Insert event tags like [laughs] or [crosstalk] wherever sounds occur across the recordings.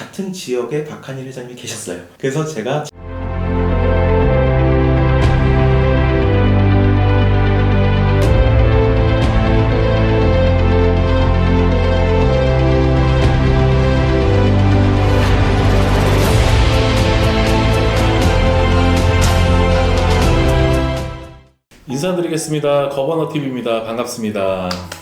같은 지역에 박한일 회장님이 계셨어요. 그래서 제가 인사드리겠습니다. 거버너 TV입니다. 반갑습니다.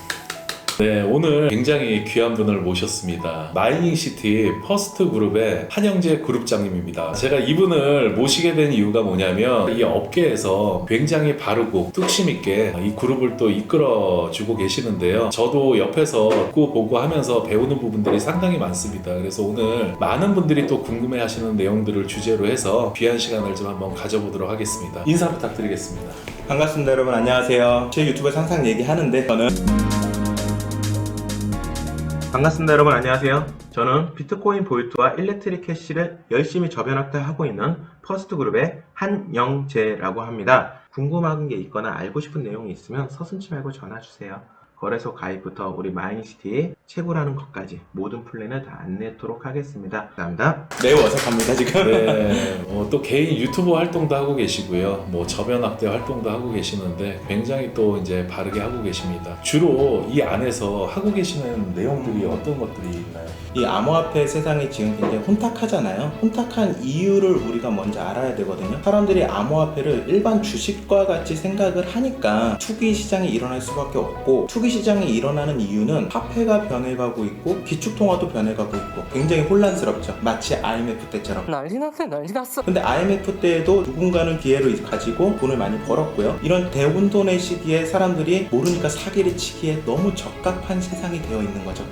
네, 오늘 굉장히 귀한 분을 모셨습니다. 마이닝시티 퍼스트 그룹의 한영재 그룹장님입니다. 제가 이분을 모시게 된 이유가 뭐냐면 이 업계에서 굉장히 바르고 뚝심 있게 이 그룹을 또 이끌어 주고 계시는데요. 저도 옆에서 듣고 보고 하면서 배우는 부분들이 상당히 많습니다. 그래서 오늘 많은 분들이 또 궁금해 하시는 내용들을 주제로 해서 귀한 시간을 좀 한번 가져보도록 하겠습니다. 인사 부탁드리겠습니다. 반갑습니다 여러분 안녕하세요. 제 유튜브에서 항상 얘기하는데 저는 반갑습니다 여러분 안녕하세요. 저는 비트코인 보유투와 일렉트릭 캐시를 열심히 저변학대하고 있는 퍼스트그룹의 한영재라고 합니다. 궁금한 게 있거나 알고 싶은 내용이 있으면 서슴지 말고 전화주세요. 거래소 가입부터 우리 마인시티 최고라는 것까지 모든 플랜을 다 안내토록 하겠습니다. 감사합니다. 매우 어색합니다 지금. 네, [laughs] 어, 또 개인 유튜브 활동도 하고 계시고요. 뭐 저변 학대 활동도 하고 계시는데 굉장히 또 이제 바르게 하고 계십니다. 주로 이 안에서 하고 계시는 내용들이 어떤 것들이 있나요? 이 암호화폐 세상이 지금 굉장히 혼탁하잖아요. 혼탁한 이유를 우리가 먼저 알아야 되거든요. 사람들이 암호화폐를 일반 주식과 같이 생각을 하니까 투기 시장이 일어날 수밖에 없고 투기 시장이 일어나는 이유는 화폐가 변 해가고 있고 기축통화도 변해가고 있고 굉장히 혼란스럽죠. 마치 IMF 때처럼. 난리 났네 난리 났어 근데 IMF 때에도 누군가는 기회를 가지고 돈을 많이 벌었고요. 이런 대혼돈의 시기에 사람들이 모르니까 사기를 치기에 너무 적합한 세상이 되어 있는 거죠.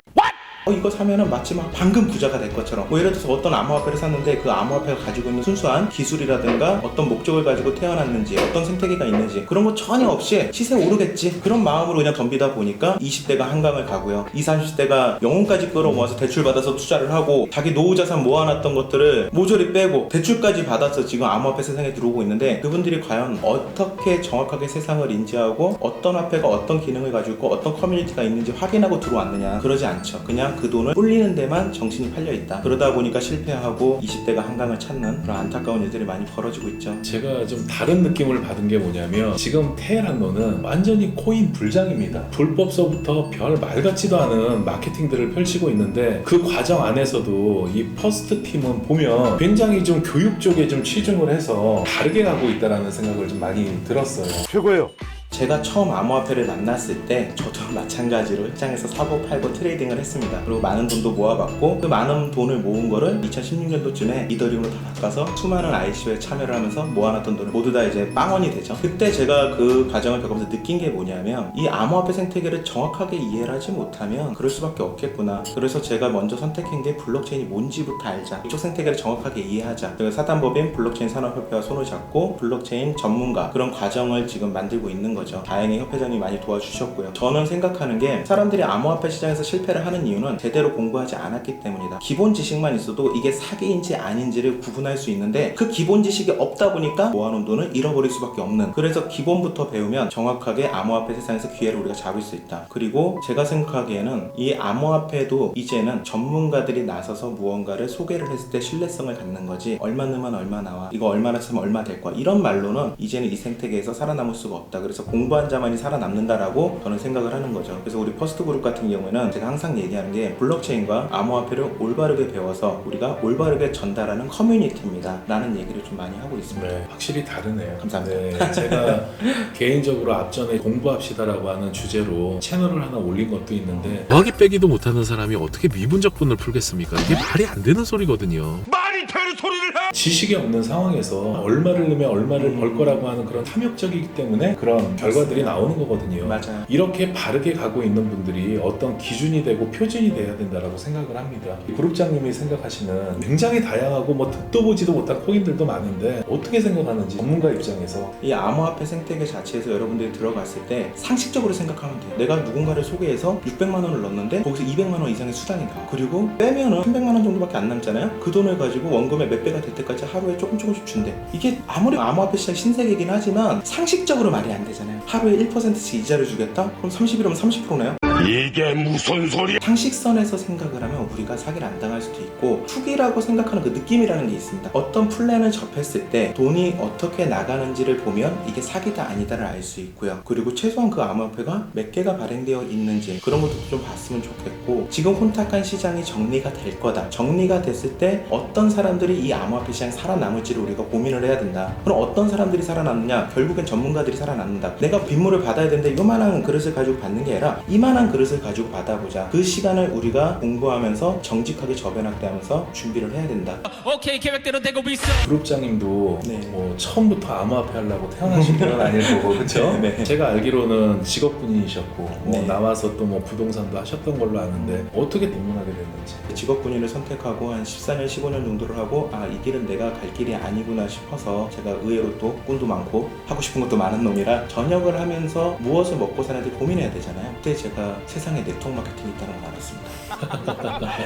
어, 이거 사면은 마치 막 방금 부자가 될 것처럼. 뭐 예를 들어서 어떤 암호화폐를 샀는데 그 암호화폐가 가지고 있는 순수한 기술이라든가 어떤 목적을 가지고 태어났는지 어떤 생태계가 있는지 그런 거 전혀 없이 시세 오르겠지. 그런 마음으로 그냥 덤비다 보니까 20대가 한강을 가고요. 20, 30대가 영혼까지 끌어모아서 대출받아서 투자를 하고 자기 노후 자산 모아놨던 것들을 모조리 빼고 대출까지 받아서 지금 암호화폐 세상에 들어오고 있는데 그분들이 과연 어떻게 정확하게 세상을 인지하고 어떤 화폐가 어떤 기능을 가지고 어떤 커뮤니티가 있는지 확인하고 들어왔느냐. 그러지 않죠. 그냥 그 돈을 불리는 데만 정신이 팔려 있다 그러다 보니까 실패하고 20대가 한강을 찾는 그런 안타까운 일들이 많이 벌어지고 있죠 제가 좀 다른 느낌을 받은 게 뭐냐면 지금 테헤란노는 완전히 코인 불장입니다. 불법서부터 별 말 같지도 않은 마케팅들을 펼치고 있는데 그 과정 안에서도 이 퍼스트 팀은 보면 굉장히 좀 교육 쪽에 좀 치중을 해서 다르게 가고 있다라는 생각을 좀 많이 들었어요. 최고예요. 제가 처음 암호화폐를 만났을 때 저도 [laughs] 마찬가지로 시장에서 사고 팔고 트레이딩을 했습니다. 그리고 많은 돈도 모아봤고 그 많은 돈을 모은 거를 2016년도쯤에 이더리움으로 다 바꿔서 수많은 ICO에 참여를 하면서 모아놨던 돈을 모두 다 이제 빵원이 되죠. 그때 제가 그 과정을 겪으면서 느낀 게 뭐냐면 이 암호화폐 생태계를 정확하게 이해를 하지 못하면 그럴 수밖에 없겠구나. 그래서 제가 먼저 선택한 게 블록체인이 뭔지부터 알자. 이쪽 생태계를 정확하게 이해하자. 제가 사단법인 블록체인 산업협회와 손을 잡고 블록체인 전문가 그런 과정을 지금 만들고 있는 거죠. 다행히 협회장님이 많이 도와주셨고요. 저는 생각하는 게 사람들이 암호화폐 시장에서 실패를 하는 이유는 제대로 공부하지 않았기 때문이다. 기본 지식만 있어도 이게 사기인지 아닌지를 구분할 수 있는데 그 기본 지식이 없다 보니까 모아놓은 돈을 잃어버릴 수밖에 없는. 그래서 기본부터 배우면 정확하게 암호화폐 세상에서 기회를 우리가 잡을 수 있다. 그리고 제가 생각하기에는 이 암호화폐도 이제는 전문가들이 나서서 무언가를 소개를 했을 때 신뢰성을 갖는 거지 얼마 넣으면 얼마 나와 이거 얼마나 쓰면 얼마 될 거야 이런 말로는 이제는 이 생태계에서 살아남을 수가 없다. 그래서 공부한 자만이 살아남는다라고 저는 생각을 하는 거죠. 그래서 우리 퍼스트 그룹 같은 경우에는 제가 항상 얘기하는 게 블록체인과 암호화폐를 올바르게 배워서 우리가 올바르게 전달하는 커뮤니티입니다. 라는 얘기를 좀 많이 하고 있습니다. 네, 확실히 다르네요. 감사합니다. 네, 제가 [laughs] 개인적으로 앞전에 공부합시다라고 하는 주제로 채널을 하나 올린 것도 있는데 더하기 빼기도 못하는 사람이 어떻게 미분적분을 풀겠습니까? 이게 말이 안 되는 소리거든요. 말이 되는 소리를 해. 지식이 없는 상황에서 얼마를 넣으면 얼마를 벌 거라고 하는 그런 탐욕적이기 때문에 그런 결과들이 나오는 거거든요. 맞아요. 이렇게 바르게 가고 있는 분들이 어떤 기준이 되고 표준이 돼야 된다라고 생각을 합니다. 그룹장님이 생각하시는 굉장히 다양하고 뭐 듣도 보지도 못한 코인들도 많은데 어떻게 생각하는지 전문가 입장에서 이 암호화폐 생태계 자체에서 여러분들이 들어갔을 때 상식적으로 생각하면 돼요. 내가 누군가를 소개해서 600만 원을 넣었는데 거기서 200만 원 이상의 수당이 나와. 그리고 빼면은 300만 원 정도밖에 안 남잖아요. 그 돈을 가지고 원금 의몇 배가 될 때까지 하루에 조금 조금씩 준대. 이게 아무리 암호화폐 시장 신세계이긴 하지만 상식적으로 말이 안 되잖아요. 하루에 1%씩 이자를 주겠다? 그럼 30일이면 30%네요? 이게 무슨 소리야? 상식선에서 생각을 하면 우리가 사기를 안 당할 수도 있고 투기라고 생각하는 그 느낌이라는 게 있습니다. 어떤 플랜을 접했을 때 돈이 어떻게 나가는지를 보면 이게 사기다 아니다를 알 수 있고요. 그리고 최소한 그 암호화폐가 몇 개가 발행되어 있는지 그런 것도 좀 봤으면 좋겠고 지금 혼탁한 시장이 정리가 될 거다. 정리가 됐을 때 어떤 사람들이 이 암호화폐 시장 살아남을지를 우리가 고민을 해야 된다. 그럼 어떤 사람들이 살아남느냐? 결국엔 전문가들이 살아남는다. 내가 빗물을 받아야 되는데 이만한 그릇을 가지고 받는 게 아니라 이만한 그릇을 가지고 받아보자. 그 시간을 우리가 공부하면서 정직하게 저변학대하면서 준비를 해야 된다. 오케이 계획대로 되고 있어. 그룹장님도 네. 뭐 처음부터 암호화폐 하려고 태어나신 건 아닐 거고 [laughs] 그렇죠? 네, 네. 제가 알기로는 직업군인이셨고 뭐 네. 나와서 또 뭐 부동산도 하셨던 걸로 아는데 어떻게 입문하게 됐는지 직업군인을 선택하고 한 14년, 15년 정도를 하고 아 이 길은 내가 갈 길이 아니구나 싶어서 제가 의외로 또 꿈도 많고 하고 싶은 것도 많은 놈이라 전역을 하면서 무엇을 먹고 사는지 고민해야 되잖아요. 그때 제가 세상에 네트워크 마케팅이 있다는 걸 알았습니다.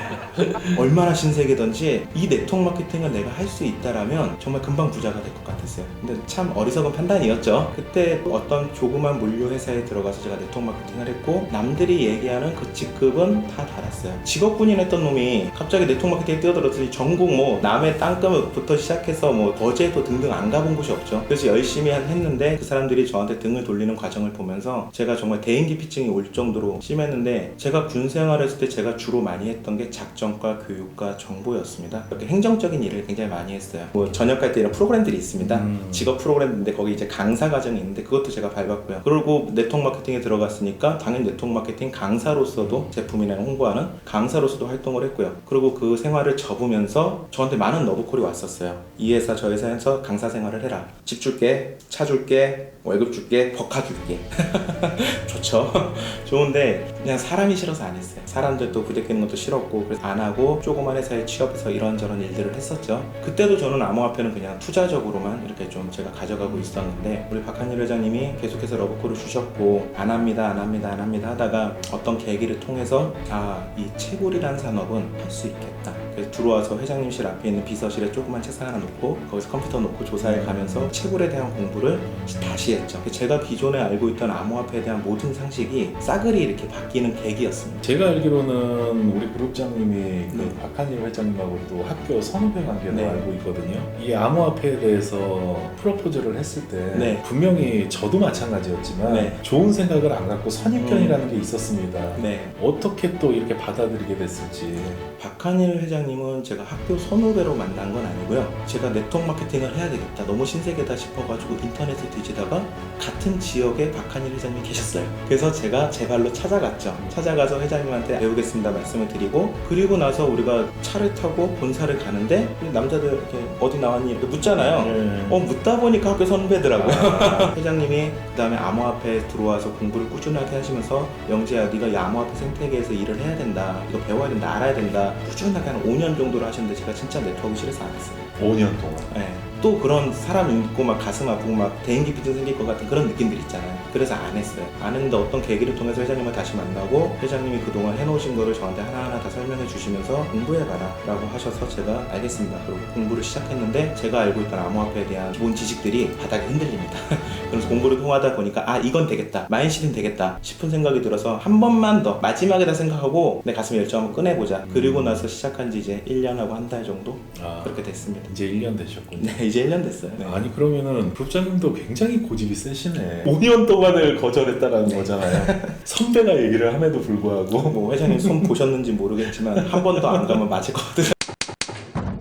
[laughs] 얼마나 신세계든지 이 네트워크 마케팅을 내가 할 수 있다라면 정말 금방 부자가 될 것 같았어요. 근데 참 어리석은 판단이었죠. 그때 어떤 조그만 물류 회사에 들어가서 제가 네트워크 마케팅을 했고 남들이 얘기하는 그 직급은 다 달았어요. 직업군인 했던 놈이 갑자기 네트워크 마케팅에 뛰어들었더니 전국 뭐 남의 땅끝부터 시작해서 뭐 거제도 등등 안 가본 곳이 없죠. 그래서 열심히 한- 했는데 그 사람들이 저한테 등을 돌리는 과정을 보면서 제가 정말 대인기피증이 올 정도로 심했는데 제가 군 생활했을 때 제가 주로 많이 했던 게 작전과 교육과 정보였습니다. 이렇게 행정적인 일을 굉장히 많이 했어요. 뭐 전역할 때 이런 프로그램들이 있습니다. 음. 직업 프로그램인데 거기 이제 강사 과정이 있는데 그것도 제가 밟았고요. 그리고 네트워크 마케팅에 들어갔으니까 당연히 네트워크 마케팅 강사로서도 제품이나 홍보하는 강사로서도 활동을 했고요. 그리고 그 생활을 접으면서 저한테 많은 너브콜이 왔었어요. 이 회사 저 회사에서 강사 생활을 해라. 집 줄게, 차 줄게, 월급 줄게, 버카 줄게. [laughs] 좋죠. [laughs] 좋은데 그냥 사람이 싫어서 안 했어요. 사람들도 부대끼는 것도 싫었고 그래서 안 하고 조그만 회사에 취업해서 이런저런 일들을 했었죠. 그때도 저는 암호화폐는 그냥 투자적으로만 이렇게 좀 제가 가져가고 있었는데 우리 박한일 회장님이 계속해서 러브콜을 주셨고 안 합니다, 안 합니다, 안 합니다 하다가 어떤 계기를 통해서 아 이 채굴이라는 산업은 할 수 있겠다. 그래서 들어와서 회장님실 앞에 있는 비서실에 조그만 책상 하나 놓고 거기서 컴퓨터 놓고 조사해 가면서 채굴에 대한 공부를 다시 했죠. 제가 기존에 알고 있던 암호화폐에 대한 모든 상식이 싸그리 이렇게 바뀌는 계기였습니다. 제가 알기로는 우리 그룹장님이 그 네. 박한일 회장님하고 또 학교 선후배 관계로 네. 알고 있거든요. 이 암호화폐에 대해서 프로포즈를 했을 때 네. 분명히 저도 마찬가지였지만 네. 좋은 생각을 안 갖고 선입견이라는 게 있었습니다. 네. 어떻게 또 이렇게 받아들이게 됐을지. 박한일 회장님은 제가 학교 선후배로 만난 건 아니고요. 제가 네트워크 마케팅을 해야 되겠다. 너무 신세계다 싶어가지고 인터넷을 뒤지다가 같은 지역에 박한일 회장님이 계셨어요. 그래서 제가 제 발로 찾아갔죠. 찾아가서 회장님한테 배우겠습니다 말씀을 드리고 그리고 나서 우리가 차를 타고 본사를 가는데 남자들 이렇게 어디 나왔니 이렇게 묻잖아요. 네. 어 묻다 보니까 학교 선배더라고요. 아. [laughs] 회장님이 그다음에 암호화폐 들어와서 공부를 꾸준하게 하시면서 영재야 네가 이 암호화폐 생태계에서 일을 해야 된다. 이거 배워야 된다. 알아야 된다. 꾸준하게 한 5년 정도를 하셨는데 제가 진짜 네트워크 싫어서 안 했어요. 5년 동안. 네. 또 그런 사람 있고 막 가슴 아프고 막 대인기피증 생길 것 같은 그런 느낌들 있잖아요. 그래서 안 했어요. 안 했는데 어떤 계기를 통해서 회장님을 다시 만나고 회장님이 그동안 해놓으신 거를 저한테 하나하나 다 설명해 주시면서 공부해봐라 라고 하셔서 제가 알겠습니다. 그리고 공부를 시작했는데 제가 알고 있던 암호화폐에 대한 기본 지식들이 바닥에 흔들립니다. [laughs] 그래서 공부를 통하다 보니까 아 이건 되겠다. 마인시는 되겠다 싶은 생각이 들어서 한 번만 더 마지막에다 생각하고 내 가슴에 열정 한번 꺼내보자. 그리고 나서 시작한 지 이제 1년하고 한 달 정도 아, 그렇게 됐습니다. 이제 1년 되셨군요. 네, 이제 1년 됐어요. 네. 아니 그러면은 그룹장님도 굉장히 고집이 세시네. 5년 동안을 거절했다라는 거잖아요. 선배가 얘기를 함에도 불구하고 뭐 회장님 손 보셨는지 모르겠지만 한 번도 안 가면 맞을 거거든요.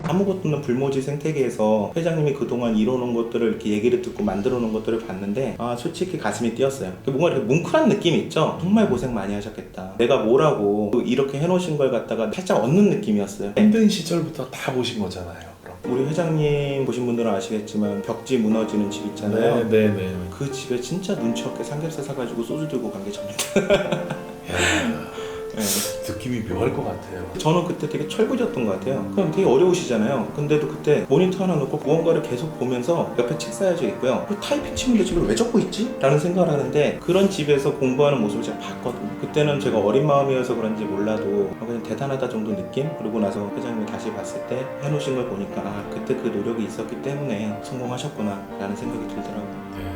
아무것도 없는 불모지 생태계에서 회장님이 그동안 이뤄놓은 것들을 이렇게 얘기를 듣고 만들어 놓은 것들을 봤는데 아 솔직히 가슴이 뛰었어요 뭔가 이렇게 뭉클한 느낌이 있죠 정말 고생 많이 하셨겠다 내가 뭐라고 이렇게 해놓으신 걸 갖다가 살짝 얻는 느낌이었어요 힘든 시절부터 다 보신 거잖아요. 우리 회장님 보신 분들은 아시겠지만 벽지 무너지는 집 있잖아요 네, 네, 네. 그 집에 진짜 눈치 없게 삼겹살 사가지고 소주 들고 간 게 저입니다. [laughs] 느낌이 묘할 것 같아요. 저는 그때 되게 철부지였던 것 같아요. 그럼 되게 어려우시잖아요. 근데도 그때 모니터 하나 놓고 무언가를 계속 보면서 옆에 책 쌓여져 있고요. 그 타이핑 되지 이걸 왜 적고 있지? 라는 생각을 하는데 그런 집에서 공부하는 모습을 제가 봤거든요. 그때는 제가 어린 마음이어서 그런지 몰라도 그냥 대단하다 정도 느낌? 그리고 나서 회장님이 다시 봤을 때 해놓으신 걸 보니까 아 그때 그 노력이 있었기 때문에 성공하셨구나 라는 생각이 들더라고요. 네.